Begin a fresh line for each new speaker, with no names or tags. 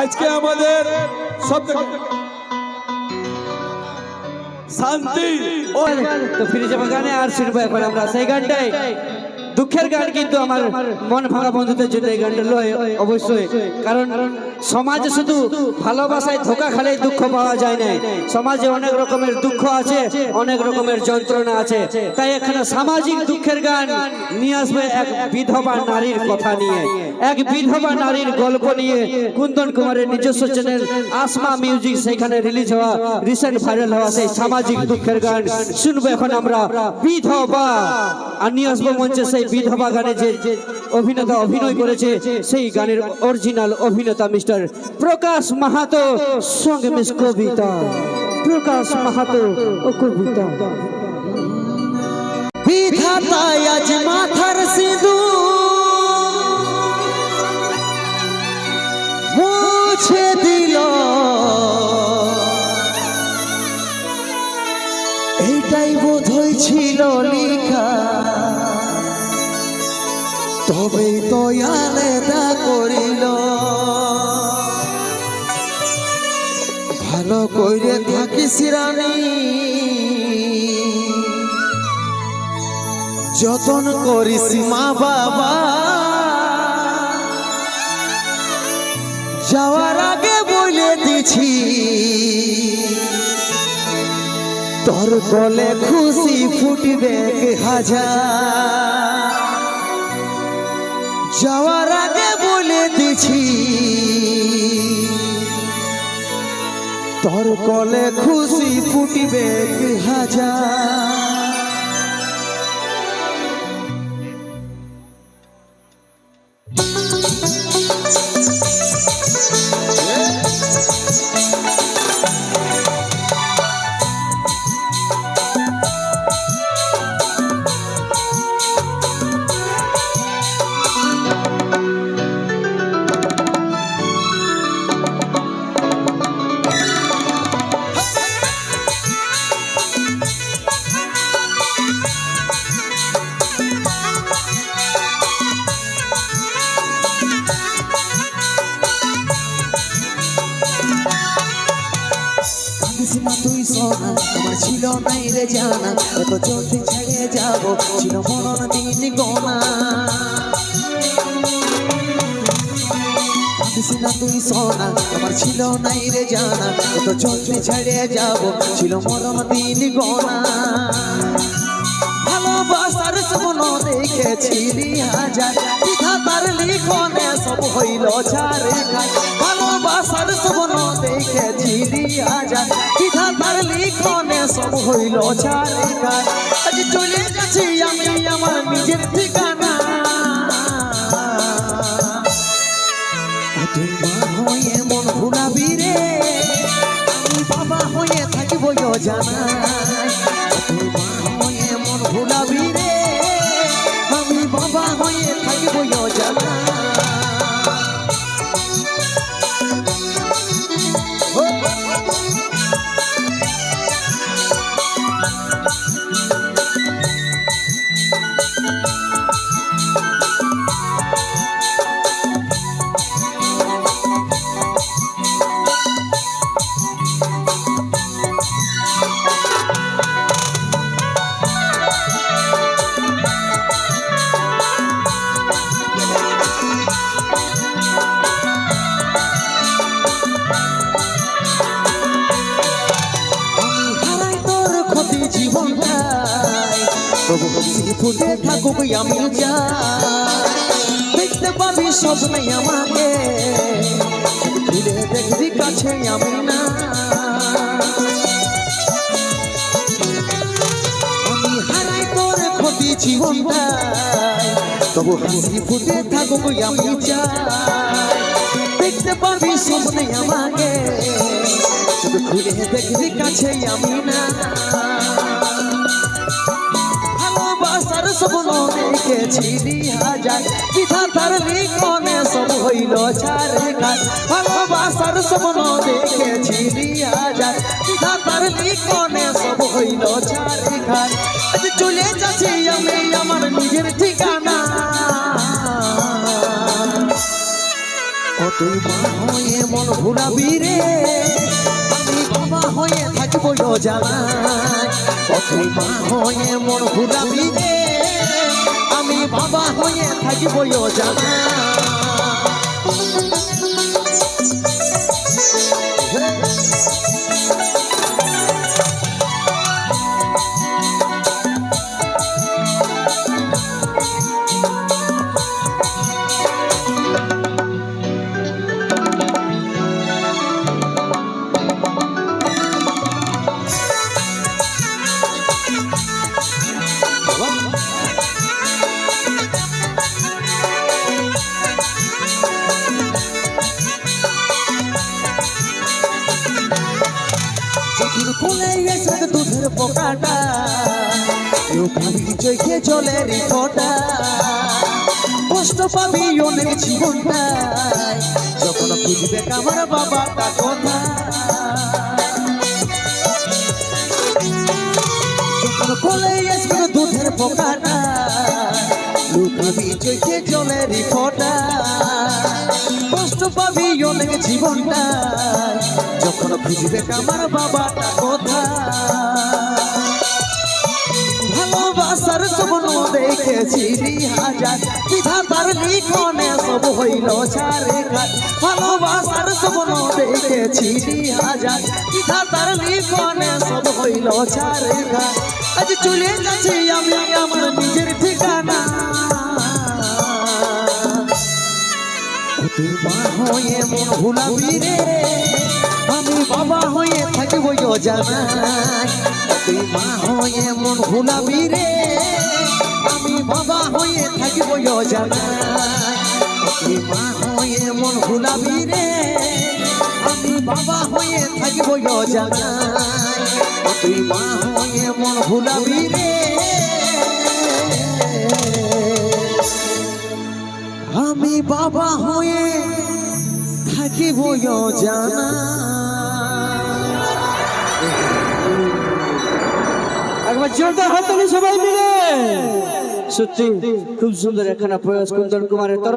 আজকে আমাদের সব শান্তি
তো ফিরে যাব গানে আর শুনব এখন আমরা সেই গানটাই। দুঃখের গান কিন্তু আমার মন ভাঙা বন্ধুদের জন্য এই গানটা লয় অবশ্যই। কারণ সমাজে শুধু ভালোবাসায় ধোকা খালে দুঃখ পাওয়া যায় না। সমাজে অনেক রকমের দুঃখ আছে অনেক রকমের যন্ত্রণা আছে। তাই এখানে সামাজিক দুঃখের গান নিয়ে আসবে এক বিধবা নারীর কথা নিয়ে। এক বিধবা নারীর গল্প নিয়ে কুন্দন কুমারের নিজস্ব চ্যানেল আসমা মিউজিক সেখানে রিলিজ হওয়া রিসেন্ট ভাইরাল হওয়া সেই সামাজিক দুঃখের গান। শুনব এখন আমরা বিধবা। আর নিয়ে আসব মঞ্চে সেই বিধবা গানে যে অভিনেতা অভিনয় করেছে, সেই গানের অরিজিনাল অভিনেতা মিস্টার প্রকাশ মাহাতো, সঙ্গে মিস কবিতা। প্রকাশ মাহাতো ও কবিতা।
বিধাতায় আজ তবে তো আলাদা করিল। ভালো করে থাকিস রানী। যতন করিস মা বাবা। যাওয়ার আগে বলে দিছি। তোর গলে খুশি ফুটবে হাজার। যাওয়ার আগে বলে দিছি। তোর কলে খুশি ফুটিবে হাজার? কাঁদিস না তুই সোনা আমার ছিল নাই রে জানা এত জলদি ছেড়ে যাব, ছিল মরণ দিন গোনা। কাঁদিস না তুই সোনা আমার ছিল নাই রে জানা এত জলদি ছেড়ে যাব, ছিল মরণ দিন গোনা। ভালোবাসার স্বপ্ন দেখেছিলি হাজার পিঠা তার লিখনে সব হইল ছাড়ে ভালোবাসার স্বপ্ন দেখেছিলি হাজার সব হইল ছাড়ে আজ চলে গেছি আমি আমার নিজের ঠিকানা। মা হয়ে মন ভুলাবি রে। আমি জানা আমি চাই দেখতে পাবি স্বপ্নে আমাকে। ফিরে দেখবি কাছে আমি না। আমি হারাই তোর ক্ষতি জীবনটাই। তবু হাসি ফুটে থাকুক আমি চাই দেখতে পাবি স্বপ্নে আমাকে। শুধু ঘুরে দেখবি কাছে আমি না। স্বপ্ন দেখেছিলি হাজার পিঠা তার লিখনে সব হইল ছাড়ে ভালোবাসার স্বপ্ন দেখেছিলি হাজার পিঠা তার লিখনে সব হইল ছাড়ে চলে যাচ্ছি আমি আমার নিজের ঠিকানা। তুই হয়ে মন রে। আমি বাবা হয়ে থাকব তুই হয়ে মন রে। আমি বাবা হয়ে থাকব জানাই কোলে এসে দুধের পোকাটা। চোখে চলে রে ফোটা কষ্ট পাবি অনেক জীবনটায় যখন খুঁজবে আমার বাবাটা কথা? যখন কোলে এসে দুধের পোকাটা লুকাবি চোখে চলে রে ফোটা কষ্ট পাবি অনেক জীবনটা। খুঁজবে আমার বাবাটা কথা। ভালোবাসার স্বপ্ন দেখেছি হাজার। বিধাতার লিখনে সব হইল ছাড়ে ঘাট। ভালোবাসার স্বপ্ন দেখেছি হাজার। বিধাতার লিখনে সব হইল ছাড়ে ঘাট। আজ চলে যাচ্ছি আমি আমার নিজের ঠিকানা। তুই মা হয়ে মন ভুলাবি রে। বাবা হয়ে থাকব জানাই তুই মা হয়ে মন ভুলাবি রে। আমি বাবা হয়ে থাকব জানাই তুই মা হয়ে মন ভুলাবি রে। আমি বাবা হয়ে থাকব জানাই তুই মা হয়ে মন ভুলাবি রে। আমি বাবা হয়ে থাকিব জানা
একবার জোরদার হাততালি সবাই মিলে। সত্যি খুব সুন্দর এখানে প্রয়াস কুন্দন কুমারের